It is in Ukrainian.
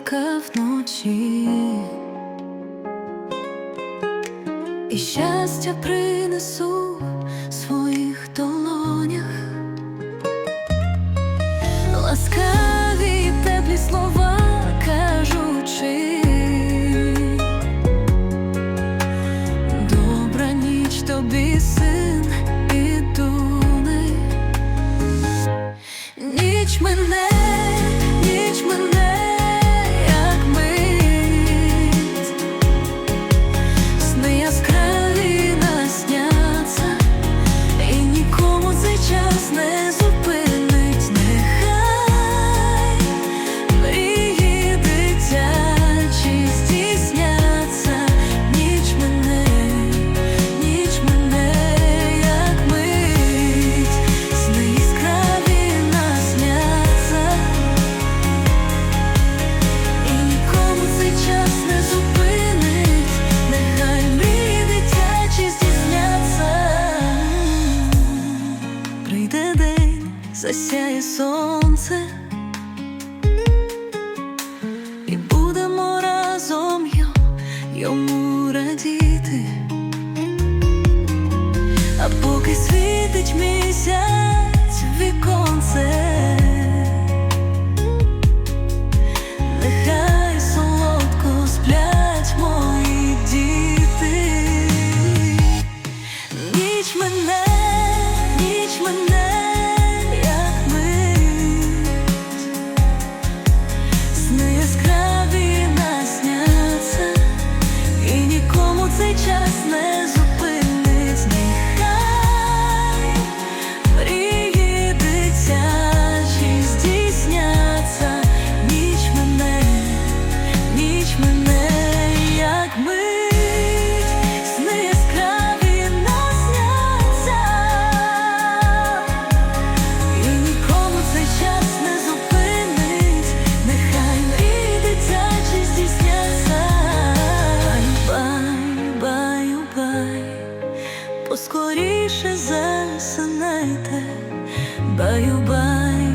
зірка вночі. І щастя принесу в своїх долонях. Ласкаві теплі слова кажучи. Добра ніч тобі, син і дуни. Ніч мене, засяє сонце, і будемо разом йо- йому радіти. А поки світить місяць. Ясне поскоріше засинайте, баю-бай.